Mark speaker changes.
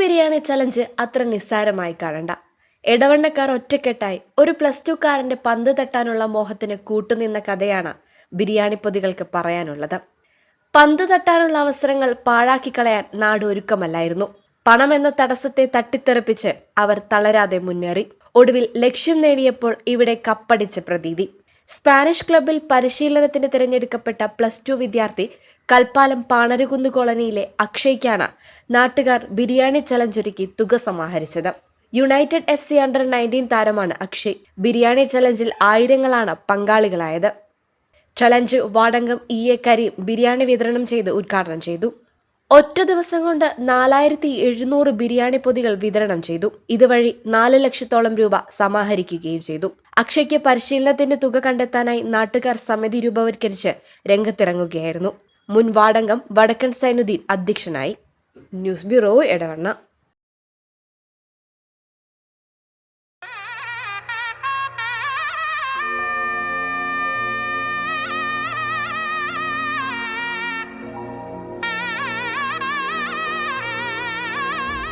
Speaker 1: Biryani challenge അത്ര നിസ്സാരമായി കാണണ്ട. ഇടവണ്ണക്കാർ ഒറ്റക്കെട്ടായി ഒരു പ്ലസ് ടുക്കാരന്റെ പന്ത് തട്ടാനുള്ള മോഹത്തിന് കൂട്ടുനിന്ന കഥയാണ് ബിരിയാണി പൊതികൾക്ക് പറയാനുള്ളത്. പന്ത് തട്ടാനുള്ള അവസരങ്ങൾ പാഴാക്കി കളയാൻ നാട് ഒരുക്കമല്ലായിരുന്നു എന്ന തടസ്സത്തെ തട്ടിത്തെറിപ്പിച്ച് അവർ തളരാതെ മുന്നേറി. ഒടുവിൽ ലക്ഷ്യം നേടിയപ്പോൾ ഇവിടെ കപ്പടിച്ച പ്രതീതി. സ്പാനിഷ് ക്ലബിൽ പരിശീലനത്തിന് തിരഞ്ഞെടുക്കപ്പെട്ട പ്ലസ് ടു വിദ്യാർത്ഥി കൽപ്പാലം പാണരുകുന്ന് കോളനിയിലെ അക്ഷയ്ക്കാണ് നാട്ടുകാർ ബിരിയാണി ചലഞ്ച് ഒരുക്കി തുക സമാഹരിച്ചത്. United F C under nineteen താരമാണ് അക്ഷയ്. ബിരിയാണി ചലഞ്ചിൽ ആയിരങ്ങളാണ് പങ്കാളികളായത്. Challenge Vadangam E A Kareem biryani വിതരണം ചെയ്ത് ഉദ്ഘാടനം ചെയ്തു. ഒറ്റ ദിവസം കൊണ്ട് നാലായിരത്തി എഴുന്നൂറ് ബിരിയാണി പൊതികൾ വിതരണം ചെയ്തു. ഇതുവഴി നാല് ലക്ഷത്തോളം രൂപ സമാഹരിക്കുകയും ചെയ്തു. അക്ഷയ്ക്ക് പരിശീലനത്തിന്റെ തുക കണ്ടെത്താനായി നാട്ടുകാർ സമിതി രൂപവത്കരിച്ച് രംഗത്തിറങ്ങുകയായിരുന്നു. മുൻ വാടങ്കം വടക്കൻ സൈനുദ്ദീൻ അധ്യക്ഷനായി. News bureau Edavanna.